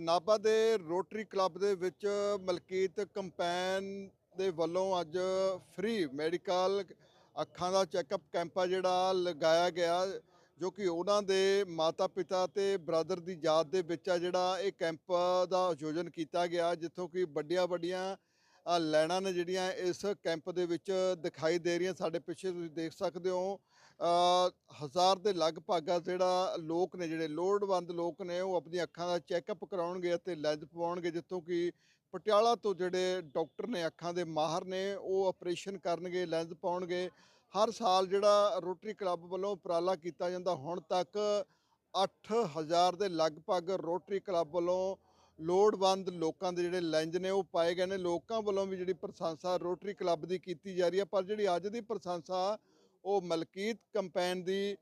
ਨਾਭਾ ਦੇ rotary club ਦੇ ਵਿੱਚ ਮਲਕੀਤ ਕੰਪੈਨ ਦੇ ਵੱਲੋਂ ਅੱਜ ਫ੍ਰੀ ਮੈਡੀਕਲ ਅੱਖਾਂ ਦਾ ਚੈੱਕਅਪ ਕੈਂਪ ਆ ਜਿਹੜਾ ਲਗਾਇਆ ਗਿਆ ਜੋ ਕਿ ਉਹਨਾਂ ਦੇ ਮਾਤਾ ਪਿਤਾ ਤੇ ਬ੍ਰਦਰ ਦੀ ਯਾਦ ਦੇ ਵਿੱਚ ਆ ਜਿਹੜਾ ਇਹ ਕੈਂਪ ਦਾ ਆਯੋਜਨ ਕੀਤਾ ਗਿਆ ਜਿੱਥੋਂ ਕਿ ਵੱਡੀਆਂ ਵੱਡੀਆਂ ਅ, ਨੇ ਜਿਹੜੀਆਂ ਇਸ ਕੈਂਪ ਦੇ ਵਿੱਚ ਦਿਖਾਈ ਦੇ ਰਹੀਆਂ ਸਾਡੇ ਪਿੱਛੇ ਤੁਸੀਂ ਦੇਖ ਸਕਦੇ ਹੋ। ਹਜ਼ਾਰ ਦੇ ਲਗਭਗ ਆ ਜਿਹੜਾ ਲੋਕ ਨੇ, ਜਿਹੜੇ ਲੋੜਵੰਦ ਲੋਕ ਨੇ, ਉਹ ਆਪਣੀਆਂ ਅੱਖਾਂ ਦਾ ਚੈੱਕਅਪ ਕਰਾਉਣਗੇ ਅਤੇ ਲੈਂਜ ਪਵਾਉਣਗੇ, ਜਿੱਥੋਂ ਕਿ ਪਟਿਆਲਾ ਤੋਂ ਜਿਹੜੇ ਡਾਕਟਰ ਨੇ ਅੱਖਾਂ ਦੇ ਮਾਹਰ ਨੇ, ਉਹ ਆਪਰੇਸ਼ਨ ਕਰਨਗੇ ਲੈਂਜ ਪਾਉਣਗੇ। ਹਰ ਸਾਲ ਜਿਹੜਾ ਰੋਟਰੀ ਕਲੱਬ ਵੱਲੋਂ ਉਪਰਾਲਾ ਕੀਤਾ ਜਾਂਦਾ, ਹੁਣ ਤੱਕ 8000 ਦੇ ਲਗਭਗ ਰੋਟਰੀ ਕਲੱਬ ਵੱਲੋਂ ਲੋੜਵੰਦ ਲੋਕਾਂ ਦੇ ਜਿਹੜੇ ਲੈਂਜ ਨੇ, ਉਹ ਪਾਏ ਗਏ ਨੇ। ਲੋਕਾਂ ਵੱਲੋਂ ਵੀ ਜਿਹੜੀ ਪ੍ਰਸ਼ੰਸਾ ਰੋਟਰੀ ਕਲੱਬ ਦੀ ਕੀਤੀ ਜਾ ਰਹੀ ਹੈ, ਪਰ ਜਿਹੜੀ ਅੱਜ ਦੀ ਪ੍ਰਸ਼ੰਸਾ ਉਹ ਮਲਕੀਤ ਕੰਪੈਨ ਦੀ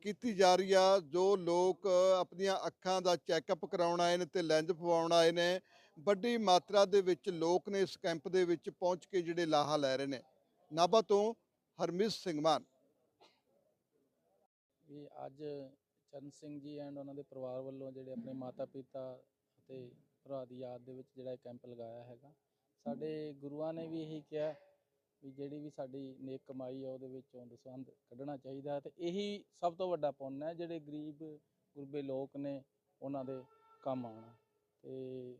ਕੀਤੀ ਜਾ ਰਹੀ ਆ, ਜੋ ਲੋਕ ਆਪਣੀਆਂ ਅੱਖਾਂ ਦਾ ਚੈੱਕਅਪ ਕਰਾਉਣ ਆਏ ਨੇ ਤੇ ਲੈਂਜ ਪਵਾਉਣ ਆਏ ਨੇ। ਵੱਡੀ ਮਾਤਰਾ ਦੇ ਵਿੱਚ ਲੋਕ ਨੇ ਇਸ ਕੈਂਪ ਦੇ ਵਿੱਚ ਪਹੁੰਚ ਕੇ ਜਿਹੜੇ ਲਾਹਾ ਲੈ ਰਹੇ ਨੇ। ਨਾਭਾ ਤੋਂ ਹਰਮੀਤ ਸਿੰਘ ਮਾਨ। ਵੀ ਅੱਜ ਚਰਨ ਸਿੰਘ ਜੀ ਐਂਡ ਉਹਨਾਂ ਦੇ ਪਰਿਵਾਰ ਵੱਲੋਂ ਜਿਹੜੇ ਆਪਣੇ ਮਾਤਾ ਪਿਤਾ ਅਤੇ ਭਰਾ ਦੀ ਯਾਦ ਦੇ ਵਿੱਚ ਜਿਹੜਾ ਕੈਂਪ ਲਗਾਇਆ ਹੈਗਾ। ਸਾਡੇ ਗੁਰੂਆਂ ਨੇ ਵੀ ਇਹੀ ਕਿਹਾ ਵੀ ਜਿਹੜੀ ਵੀ ਸਾਡੀ ਨੇਕ ਕਮਾਈ ਆ ਉਹਦੇ ਵਿੱਚੋਂ ਦਸਵੰਧ ਕੱਢਣਾ ਚਾਹੀਦਾ ਤੇ ਇਹੀ ਸਭ ਤੋਂ ਵੱਡਾ ਪੁੰਨ ਹੈ ਜਿਹੜੇ ਗਰੀਬ, ਗੁਰਬੇ ਲੋਕ ਨੇ ਉਹਨਾਂ ਦੇ ਕੰਮ ਆਉਣਾ। ਤੇ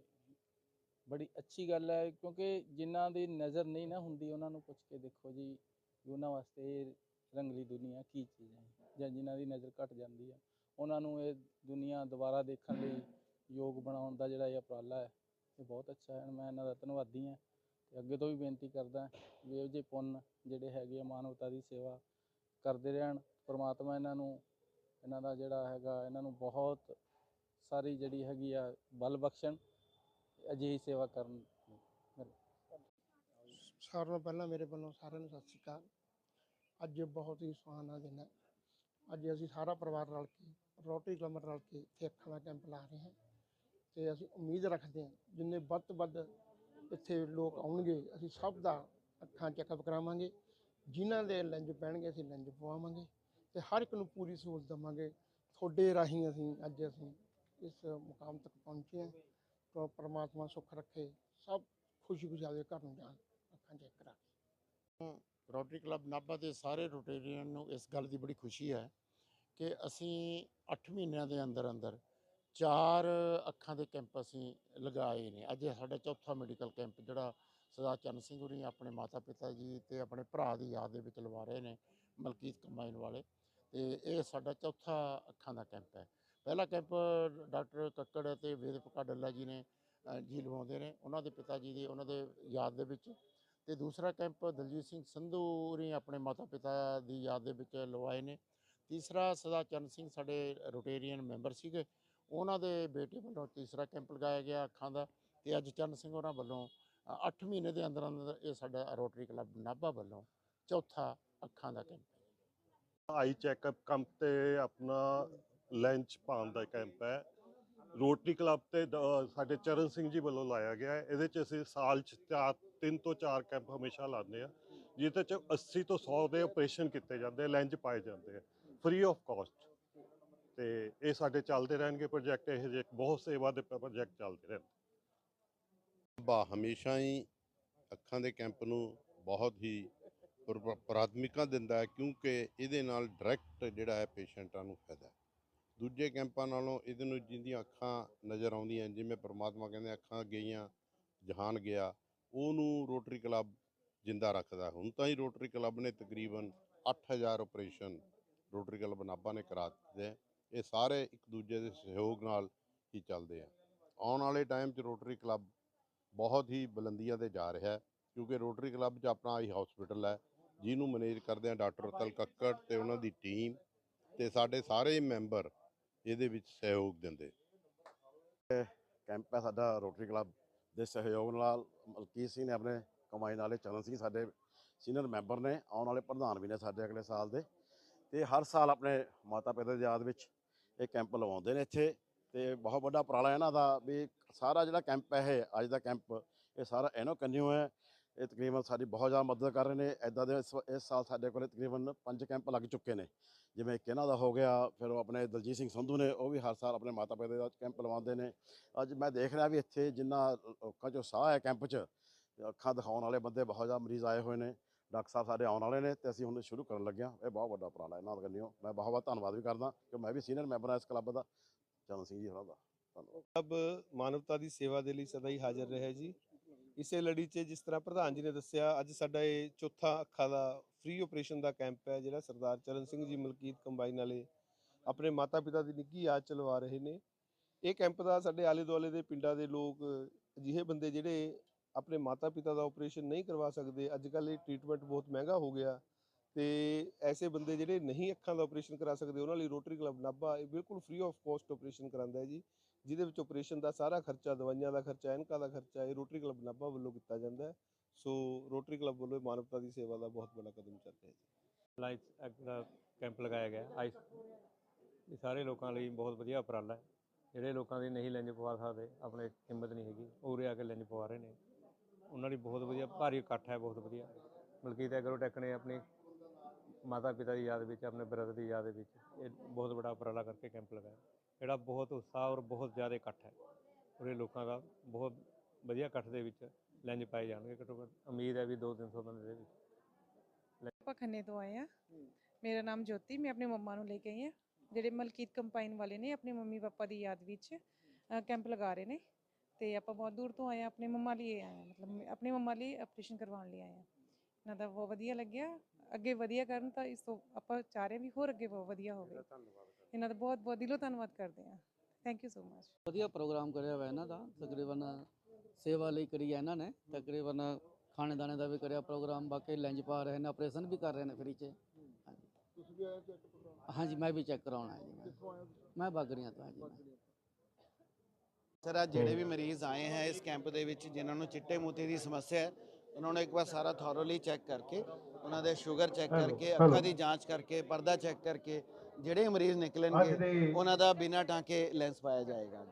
ਬੜੀ ਅੱਛੀ ਗੱਲ ਹੈ ਕਿਉਂਕਿ ਜਿਨ੍ਹਾਂ ਦੀ ਨਜ਼ਰ ਨਹੀਂ ਨਾ ਹੁੰਦੀ ਉਹਨਾਂ ਨੂੰ ਪੁੱਛ ਕੇ ਦੇਖੋ ਜੀ ਉਹਨਾਂ ਵਾਸਤੇ ਰੰਗਲੀ ਦੁਨੀਆ ਕੀ ਚੀਜ਼ ਹੈ ਜਾਂ ਜਿਨ੍ਹਾਂ ਦੀ ਨਜ਼ਰ ਘਟ ਜਾਂਦੀ ਹੈ। ਉਹਨਾਂ ਨੂੰ ਇਹ ਦੁਨੀਆ ਦੁਬਾਰਾ ਦੇਖਣ ਲਈ ਯੋਗ ਬਣਾਉਣ ਦਾ ਜਿਹੜਾ ਇਹ ਉਪਰਾਲਾ ਹੈ, ਇਹ ਬਹੁਤ ਅੱਛਾ ਹੈ। ਮੈਂ ਇਹਨਾਂ ਦਾ ਧੰਨਵਾਦੀ ਹਾਂ। ਅੱਗੇ ਤੋਂ ਵੀ ਬੇਨਤੀ ਕਰਦਾ ਵੀ ਇਹੋ ਜਿਹੇ ਪੁੰਨ ਜਿਹੜੇ ਹੈਗੇ ਆ ਮਾਨਵਤਾ ਦੀ ਸੇਵਾ ਕਰਦੇ ਰਹਿਣ। ਪ੍ਰਮਾਤਮਾ ਇਹਨਾਂ ਨੂੰ, ਇਹਨਾਂ ਦਾ ਜਿਹੜਾ ਹੈਗਾ, ਇਹਨਾਂ ਨੂੰ ਬਹੁਤ ਸਾਰੀ ਜਿਹੜੀ ਹੈਗੀ ਆ ਬਲ ਬਖਸ਼ਣ, ਅਜਿਹੀ ਸੇਵਾ ਕਰਨ। ਸਾਰਿਆਂ ਨੂੰ ਪਹਿਲਾਂ ਮੇਰੇ ਵੱਲੋਂ ਸਾਰਿਆਂ ਨੂੰ ਸਤਿ ਸ਼੍ਰੀ ਅਕਾਲ। ਅੱਜ ਬਹੁਤ ਹੀ ਸੁਹਾਣਾ ਦਿਨ। ਹੈ ਅੱਜ ਅਸੀਂ ਸਾਰਾ ਪਰਿਵਾਰ ਰਲ ਕੇ ਰੋਟਰੀ ਕਲਮਰ ਰਲ ਕੇ ਇੱਥੇ ਅੱਖਾਂ ਦਾ ਕੈਂਪ ਲਾ ਰਹੇ ਹਾਂ। ਤੇ ਅਸੀਂ ਉਮੀਦ ਰੱਖਦੇ ਹਾਂ ਜਿੰਨੇ ਵੱਧ ਤੋਂ ਵੱਧ ਇੱਥੇ ਲੋਕ ਆਉਣਗੇ, ਅਸੀਂ ਸਭ ਦਾ ਅੱਖਾਂ ਚੈੱਕਅਪ ਕਰਾਵਾਂਗੇ ਜਿਨ੍ਹਾਂ ਦੇ ਲੈਂਜ ਪੈਣਗੇ, ਅਸੀਂ ਲੈਂਜ ਪਵਾਵਾਂਗੇ ਤੇ ਹਰ ਇੱਕ ਨੂੰ ਪੂਰੀ ਸਹੂਲਤ ਦੇਵਾਂਗੇ। ਤੁਹਾਡੇ ਰਾਹੀਂ ਅਸੀਂ, ਅੱਜ ਅਸੀਂ ਇਸ ਮੁਕਾਮ ਤੱਕ ਪਹੁੰਚੇ ਹਾਂ। ਤਾਂ ਪ੍ਰਮਾਤਮਾ ਸੁੱਖ ਰੱਖੇ। ਸਭ ਖੁਸ਼ੀ ਖੁਸ਼ਹਾਲ ਘਰ ਨੂੰ ਜਾਣ ਅੱਖਾਂ ਚੈੱਕ ਕਰਾ ਕੇ ਰੋਟਰੀ ਕਲੱਬ ਨਾਭਾ ਦੇ ਸਾਰੇ ਰੋਟੇਰੀਅਨ ਨੂੰ ਇਸ ਗੱਲ ਦੀ ਬੜੀ ਖੁਸ਼ੀ ਹੈ ਕਿ ਅਸੀਂ 8 ਮਹੀਨਿਆਂ ਦੇ ਅੰਦਰ ਅੰਦਰ ਚਾਰ ਅੱਖਾਂ ਦੇ ਕੈਂਪ ਅਸੀਂ ਲਗਾਏ ਨੇ। ਅੱਜ ਸਾਡਾ ਚੌਥਾ ਮੈਡੀਕਲ ਕੈਂਪ ਜਿਹੜਾ ਸਰਦਾਰ ਚਰਨ ਸਿੰਘ ਹੋਰੀ ਆਪਣੇ ਮਾਤਾ ਪਿਤਾ ਜੀ ਤੇ ਆਪਣੇ ਭਰਾ ਦੀ ਯਾਦ ਦੇ ਵਿੱਚ ਲਵਾ ਰਹੇ ਨੇ, ਮਲਕੀਤ ਕੰਬਾਈਨ ਵਾਲੇ। ਤੇ ਇਹ ਸਾਡਾ ਚੌਥਾ ਅੱਖਾਂ ਦਾ ਕੈਂਪ ਹੈ। ਪਹਿਲਾ ਕੈਂਪ ਡਾਕਟਰ ਕੱਕੜ ਅਤੇ ਵੇਦ ਪਕਾਡੱਲਾ ਜੀ ਨੇ ਜੀ ਲਵਾਉਂਦੇ ਨੇ, ਉਹਨਾਂ ਦੇ ਪਿਤਾ ਜੀ ਦੀ, ਉਹਨਾਂ ਦੇ ਯਾਦ ਦੇ ਵਿੱਚ। ਤੇ ਦੂਸਰਾ ਕੈਂਪ ਦਲਜੀਤ ਸਿੰਘ ਸੰਧੂ ਨੇ ਆਪਣੇ ਮਾਤਾ ਪਿਤਾ ਦੀ ਯਾਦ ਦੇ ਵਿੱਚ ਲਵਾਏ ਨੇ। ਤੀਸਰਾ ਸਦਾ ਚਰਨ ਸਿੰਘ ਸਾਡੇ ਰੋਟੇਰੀਅਨ ਮੈਂਬਰ ਸੀਗੇ ਉਹਨਾਂ ਦੇ ਬੇਟੇ ਵੱਲੋਂ ਤੀਸਰਾ ਕੈਂਪ ਲਗਾਇਆ ਗਿਆ ਅੱਖਾਂ ਦਾ ਤੇ ਅੱਜ ਚਰਨ ਸਿੰਘ ਉਹਨਾਂ ਵੱਲੋਂ 8 ਮਹੀਨੇ ਦੇ ਅੰਦਰ ਅੰਦਰ ਇਹ ਸਾਡਾ ਰੋਟਰੀ ਕਲੱਬ ਨਾਭਾ ਵੱਲੋਂ ਚੌਥਾ ਅੱਖਾਂ ਦਾ ਕੈਂਪ ਆਈ ਚੈੱਕਅਪ ਕੈਂਪ ਤੇ ਆਪਣਾ ਲੰਚ ਪਾਉਣ ਦਾ ਕੈਂਪ ਹੈ। ਰੋਟਰੀ ਕਲੱਬ ਤੇ ਦ- ਸਾਡੇ ਚਰਨ ਸਿੰਘ ਜੀ ਵੱਲੋਂ ਲਾਇਆ ਗਿਆ ਹੈ। ਇਹਦੇ ਚ ਅਸੀਂ ਸਾਲ ਚ ਚਾਰ, ਤਿੰਨ ਤੋਂ ਚਾਰ ਕੈਂਪ ਹਮੇਸ਼ਾ ਲਾਉਂਦੇ ਆ ਜਿਹਦੇ ਚ 80 ਤੋਂ 100 ਦੇ ਆਪਰੇਸ਼ਨ ਕੀਤੇ ਜਾਂਦੇ ਲੈਂਜ ਪਾਏ ਜਾਂਦੇ ਆ। ਫ੍ਰੀ ਆਫ ਕਾਸਟ ਤੇ ਇਹ ਸਾਡੇ ਚੱਲਦੇ ਰਹਿਣਗੇ ਪ੍ਰੋਜੈਕਟ ਇਹ ਜਿਹੇ ਬਹੁਤ ਸੇਵਾ ਦੇ ਪ੍ਰੋਜੈਕਟ ਚੱਲਦੇ ਰਹਿਣ। ਬਾ ਹਮੇਸ਼ਾ ਹੀ ਅੱਖਾਂ ਦੇ ਕੈਂਪ ਨੂੰ ਬਹੁਤ ਹੀ ਪ੍ਰ- ਪ੍ਰਾਥਮਿਕਤਾ ਦਿੰਦਾ ਹੈ, ਕਿਉਂਕਿ ਇਹਦੇ ਨਾਲ ਡਾਇਰੈਕਟ ਜਿਹੜਾ ਹੈ ਪੇਸ਼ੈਂਟਾਂ ਨੂੰ ਫਾਇਦਾ ਦੂਜੇ ਕੈਂਪਾਂ ਨਾਲੋਂ ਇਹਦੇ ਨੂੰ ਜਿਹਦੀਆਂ ਅੱਖਾਂ ਨਜ਼ਰ ਆਉਂਦੀਆਂ, ਜਿਵੇਂ ਪ੍ਰਮਾਤਮਾ ਕਹਿੰਦੇ ਅੱਖਾਂ ਗਈਆਂ, ਜਹਾਨ ਗਿਆ, ਉਹਨੂੰ ਰੋਟਰੀ ਕਲੱਬ ਜਿੰਦਾ ਰੱਖਦਾ। ਹੁਣ ਤਾਂ ਹੀ ਰੋਟਰੀ ਕਲੱਬ ਨੇ ਤਕਰੀਬਨ 8000 ਆਪਰੇਸ਼ਨ ਰੋਟਰੀ ਕਲੱਬ ਨਾਭਾ ਨੇ ਕਰਾ ਦਿੱਤੇ ਇਹ ਸਾਰੇ ਇੱਕ ਦੂਜੇ ਦੇ ਸਹਿਯੋਗ ਨਾਲ ਹੀ ਚੱਲਦੇ ਆ। ਆਉਣ ਵਾਲੇ ਟਾਈਮ 'ਚ ਰੋਟਰੀ ਕਲੱਬ ਬਹੁਤ ਹੀ ਬੁਲੰਦੀਆਂ ਤੇ ਜਾ ਰਿਹਾ ਕਿਉਂਕਿ ਰੋਟਰੀ ਕਲੱਬ 'ਚ ਆਪਣਾ ਹੀ ਹਸਪੀਟਲ ਹੈ, ਜਿਹਨੂੰ ਮੈਨੇਜ ਕਰਦੇ ਆ ਡਾਕਟਰ ਰਤਲ ਕੱਕੜ ਤੇ ਉਹਨਾਂ ਦੀ ਟੀਮ ਤੇ ਸਾਡੇ ਸਾਰੇ ਮੈਂਬਰ ਇਹਦੇ ਵਿੱਚ ਸਹਿਯੋਗ ਦਿੰਦੇ। ਕੈਂਪ ਹੈ ਸਾਡਾ ਰੋਟਰੀ ਕਲੱਬ ਦੇ ਸਹਿਯੋਗ ਨਾਲ, ਮਲਕੀਤ ਸਿੰਘ ਨੇ ਆਪਣੇ ਕਮਾਈ ਨਾਲੇ ਚਰਨ ਸਿੰਘ ਸਾਡੇ ਸੀਨੀਅਰ ਮੈਂਬਰ ਨੇ, ਆਉਣ ਵਾਲੇ ਪ੍ਰਧਾਨ ਵੀ ਨੇ ਸਾਡੇ ਅਗਲੇ ਸਾਲ ਦੇ, ਤੇ ਹਰ ਸਾਲ ਆਪਣੇ ਮਾਤਾ ਪਿਤਾ ਦੀ ਯਾਦ ਵਿੱਚ ਇਹ ਕੈਂਪ ਲਵਾਉਂਦੇ ਨੇ ਇੱਥੇ ਤੇ ਬਹੁਤ ਵੱਡਾ ਉਪਰਾਲਾ ਇਹਨਾਂ ਦਾ ਵੀ ਸਾਰਾ ਜਿਹੜਾ ਕੈਂਪ ਹੈ ਇਹ, ਅੱਜ ਦਾ ਕੈਂਪ, ਇਹ ਸਾਰਾ ਇਹਨੋਂ ਕੰਨਿਓ ਹੈ। ਇਹ ਤਕਰੀਬਨ ਸਾਡੀ ਬਹੁਤ ਜ਼ਿਆਦਾ ਮਦਦ ਕਰ ਰਹੇ ਨੇ। ਐਦਾਂ ਦੇ ਇਸ ਇਸ ਸਾਲ ਸਾਡੇ ਕੋਲੇ ਤਕਰੀਬਨ ਪੰਜ ਕੈਂਪ ਲੱਗ ਚੁੱਕੇ ਨੇ। ਜਿਵੇਂ ਇੱਕ ਇਹਨਾਂ ਦਾ ਹੋ ਗਿਆ, ਫਿਰ ਉਹ ਆਪਣੇ ਦਲਜੀਤ ਸਿੰਘ ਸੰਧੂ ਨੇ, ਉਹ ਵੀ ਹਰ ਸਾਲ ਆਪਣੇ ਮਾਤਾ ਪਿਤਾ ਦਾ ਕੈਂਪ ਲਵਾਉਂਦੇ ਨੇ। ਅੱਜ ਮੈਂ ਦੇਖ ਰਿਹਾ ਵੀ ਇੱਥੇ ਜਿੰਨਾ ਲੋਕਾਂ 'ਚੋਂ ਸਾਹ ਹੈ ਕੈਂਪ 'ਚ, ਅੱਖਾਂ ਦਿਖਾਉਣ ਵਾਲੇ ਬੰਦੇ ਬਹੁਤ ਜ਼ਿਆਦਾ ਮਰੀਜ਼ ਆਏ ਹੋਏ ਨੇ। ਡਾਕਟਰ ਸਾਹਿਬ ਸਾਡੇ ਆਉਣ ਵਾਲੇ ਨੇ ਤੇ ਅਸੀਂ ਹੁਣ ਸ਼ੁਰੂ ਕਰਨ ਲੱਗੇ ਹਾਂ। ਇਹ ਬਹੁਤ ਵੱਡਾ ਉਪਰਾਲਾ ਇਹਨਾਂ ਦਾ ਕੰਨਿਓ ਮੈਂ ਬਹੁਤ ਬਹੁਤ ਧੰਨਵਾਦ ਵੀ ਕਰਦਾ ਕਿ ਮੈਂ ਵੀ ਸੀਨੀਅਰ ਮੈਂਬਰ ਹਾਂ ਇਸ ਕਲੱਬ ਦਾ। ਚਰਨ ਸਿੰਘ ਜੀ ਹੋਰਾਂ ਦਾ ਕਲੱਬ ਮਾਨਵਤਾ ਦੀ ਸੇਵਾ ਦੇ ਲਈ ਸਦਾ ਹੀ ਹਾਜ਼ਰ ਰਿਹਾ ਜੀ। ਇਸੇ ਲੜੀ 'ਚ ਜਿਸ ਤਰ੍ਹਾਂ ਪ੍ਰਧਾਨ ਜੀ ਨੇ ਦੱਸਿਆ, ਅੱਜ ਸਾਡਾ ਇਹ ਚੌਥਾ ਅੱਖਾਂ ਦਾ ਫ੍ਰੀ ਆਪਰੇਸ਼ਨ ਦਾ ਕੈਂਪ ਹੈ ਜਿਹੜਾ ਸਰਦਾਰ ਚਰਨ ਸਿੰਘ ਜੀ ਮਲਕੀਤ ਕੰਬਾਈਨ ਵਾਲੇ ਆਪਣੇ ਮਾਤਾ ਪਿਤਾ ਦੀ ਨਿੱਘੀ ਯਾਦ ਚਲਵਾ ਰਹੇ ਨੇ। ਇਹ ਕੈਂਪ ਦਾ ਸਾਡੇ ਆਲੇ ਦੁਆਲੇ ਦੇ ਪਿੰਡਾਂ ਦੇ ਲੋਕ ਅਜਿਹੇ ਬੰਦੇ ਜਿਹੜੇ ਆਪਣੇ ਮਾਤਾ ਪਿਤਾ ਦਾ ਆਪਰੇਸ਼ਨ ਨਹੀਂ ਕਰਵਾ ਸਕਦੇ ਅੱਜ ਕੱਲ੍ਹ ਇਹ ਟ੍ਰੀਟਮੈਂਟ ਬਹੁਤ ਮਹਿੰਗਾ ਹੋ ਗਿਆ ਤੇ ਐਸੇ ਬੰਦੇ ਜਿਹੜੇ ਨਹੀਂ ਅੱਖਾਂ ਦਾ ਆਪਰੇਸ਼ਨ ਕਰਾ ਸਕਦੇ, ਉਹਨਾਂ ਲਈ ਰੋਟਰੀ ਕਲੱਬ ਨਾਭਾ, ਇਹ ਬਿਲਕੁਲ ਫ੍ਰੀ ਆਫ ਕਾਸਟ ਆਪਰੇਸ਼ਨ ਕਰਾਉਂਦਾ ਹੈ ਜੀ, ਜਿਹਦੇ ਵਿੱਚ ਆਪਰੇਸ਼ਨ ਦਾ ਸਾਰਾ ਖਰਚਾ, ਦਵਾਈਆਂ ਦਾ ਖਰਚਾ, ਐਨਕਾਂ ਦਾ ਖਰਚਾ ਇਹ ਰੋਟਰੀ ਕਲੱਬ ਨਾਭਾ ਵੱਲੋਂ ਕੀਤਾ ਜਾਂਦਾ ਹੈ। ਸੋ ਰੋਟਰੀ ਕਲੱਬ ਵੱਲੋਂ ਇਹ ਮਾਨਵਤਾ ਦੀ ਸੇਵਾ ਦਾ ਬਹੁਤ ਵੱਡਾ ਕਦਮ ਚੱਲ ਰਿਹਾ ਹੈ ਜੀ। ਲਾਈਫ ਐਕਟ ਦਾ ਕੈਂਪ ਲਗਾਇਆ ਗਿਆ ਆਈਸ ਇਹ ਸਾਰੇ ਲੋਕਾਂ ਲਈ ਬਹੁਤ ਵਧੀਆ ਉਪਰਾਲਾ ਹੈ। ਜਿਹੜੇ ਲੋਕਾਂ ਦੀ ਨਹੀਂ ਲੈਂਜ ਪਵਾ ਸਕਦੇ, ਆਪਣੇ ਹਿੰਮਤ ਨਹੀਂ ਹੈਗੀ ਉਹ ਉਰੇ ਆ ਕੇ ਲੈਂਜ ਪਵਾ ਰਹੇ ਨੇ। ਉਹਨਾਂ ਲਈ ਬਹੁਤ ਵਧੀਆ, ਭਾਰੀ ਇਕੱਠ ਹੈ, ਬਹੁਤ ਵਧੀਆ। ਮਲਕੀਤ ਐਗਰੋਟੈਕ ਨੇ ਆਪਣੀ ਮਾਤਾ ਪਿਤਾ ਦੀ ਯਾਦ ਵਿੱਚ, ਆਪਣੇ ਬ੍ਰਦਰ ਦੀ ਯਾਦ ਵਿੱਚ, ਇਹ ਬਹੁਤ ਵੱਡਾ ਉਪਰਾਲਾ ਕਰਕੇ ਕੈਂਪ ਲਗਾਇਆ। ਜਿਹੜਾ ਬਹੁਤ ਉਤਸ਼ਾਹ ਔਰ ਬਹੁਤ ਜ਼ਿਆਦਾ ਇਕੱਠ ਹੈ। ਉਰੇ ਲੋਕਾਂ ਦਾ ਬਹੁਤ ਵਧੀਆ ਇਕੱਠ ਦੇ ਵਿੱਚ ਲੈਂਜ ਪਾਏ ਜਾਣਗੇ ਘੱਟੋ ਘੱਟ। ਉਮੀਦ ਹੈ ਵੀ 2-300 ਬੰਦੇ ਦੇ ਵਿੱਚ। ਆਪਾਂ ਖੰਨੇ ਤੋਂ ਆਏ ਆ ਮੇਰਾ ਨਾਮ ਜੋਤੀ, ਮੈਂ ਆਪਣੇ ਮੰਮਾ ਨੂੰ ਲੈ ਕੇ ਆਈ ਆ ਜਿਹੜੇ ਮਲਕੀਤ ਕੰਪਾਈਨ ਵਾਲੇ ਨੇ, ਆਪਣੇ ਮੰਮੀ ਪਾਪਾ ਦੀ ਯਾਦ ਵਿੱਚ ਕੈਂਪ ਲਗਾ ਰਹੇ ਨੇ। ਤੇ ਆਪਾਂ ਬਹੁਤ ਦੂਰ ਤੋਂ ਆਏ ਆ ਆਪਣੇ ਮੰਮਾ ਲਈ ਆਏ ਆ ਮਤਲਬ ਆਪਣੀ ਮੰਮਾ ਲਈ ਆਪਰੇਸ਼ਨ ਕਰਵਾਉਣ ਲਈ ਆਏ ਆ ਇਹਨਾਂ ਦਾ ਬਹੁਤ ਵਧੀਆ ਲੱਗਿਆ। ਅੱਗੇ ਵਧੀਆ ਕਰਨ ਤਾਂ ਇਸ ਤੋਂ ਆਪਾਂ ਚਾਹ ਰਹੇ ਹਾਂ ਵੀ ਹੋਰ ਅੱਗੇ ਬਹੁਤ ਵਧੀਆ ਹੋਵੇ। ਇਹਨਾਂ ਦਾ ਬਹੁਤ ਬਹੁਤ ਦਿਲੋਂ ਧੰਨਵਾਦ ਕਰਦੇ ਆ ਥੈਂਕ ਯੂ ਸੋ ਮਚ ਵਧੀਆ ਪ੍ਰੋਗਰਾਮ ਕਰਿਆ ਹੋਇਆ ਇਹਨਾਂ ਦਾ। ਤਕਰੀਬਨ ਸੇਵਾ ਲਈ ਕਰੀ ਹੈ ਇਹਨਾਂ ਨੇ। ਤਕਰੀਬਨ ਖਾਣੇ ਦਾਣੇ ਦਾ ਵੀ ਕਰਿਆ ਪ੍ਰੋਗਰਾਮ। ਬਾਕੀ ਲੈਂਜ ਪਾ ਰਹੇ ਨੇ ਆਪਰੇਸ਼ਨ ਵੀ ਕਰ ਰਹੇ ਨੇ ਫ੍ਰੀ ਚ। ਹਾਂਜੀ ਤੁਸੀਂ ਵੀ ਆਏ ਚੈੱਕ ਕਰਾਉਣਾ? ਹਾਂਜੀ ਮੈਂ ਵੀ ਚੈੱਕ ਕਰਾਉਣਾ ਹੈ ਜੀ। ਮੈਂ। ਹੋ ਬਾਗੜੀਆਂ ਤੋਂ ਹਾਂ ਜੀ। ਸਰ ਅੱਜ ਜਿਹੜੇ ਵੀ ਮਰੀਜ਼ ਆਏ ਹੈ ਇਸ ਕੈਂਪ ਦੇ ਵਿੱਚ ਜਿਨ੍ਹਾਂ ਨੂੰ ਚਿੱਟੇ ਮੋਤੀ ਦੀ ਸਮੱਸਿਆ ਹੈ ਉਹਨਾਂ ਨੂੰ ਇੱਕ ਵਾਰ ਸਾਰਾ ਥੋਰੋਲੀ ਚੈੱਕ ਕਰਕੇ ਉਹਨਾਂ ਦੇ ਸ਼ੂਗਰ ਚੈੱਕ ਕਰਕੇ ਅੱਖਾਂ ਦੀ ਜਾਂਚ ਕਰਕੇ ਪਰਦਾ ਚੈੱਕ ਕਰਕੇ ਜਿਹੜੇ ਮਰੀਜ਼ ਨਿਕਲਣਗੇ ਉਹਨਾਂ ਦਾ ਬਿਨਾਂ ਟਾਂਕੇ ਲੈਂਸ ਪਾਇਆ ਜਾਏਗਾ।